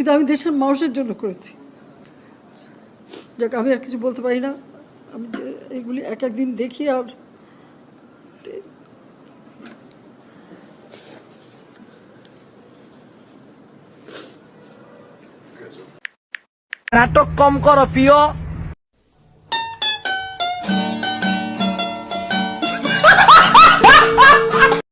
কিন্তু আমি দেশের মানুষের জন্য করেছি। যাক, আমি আর কিছু বলতে পারি না। আমি যে এগুলি এক একদিন দেখি আর নাটক কম করো, প্রিয়।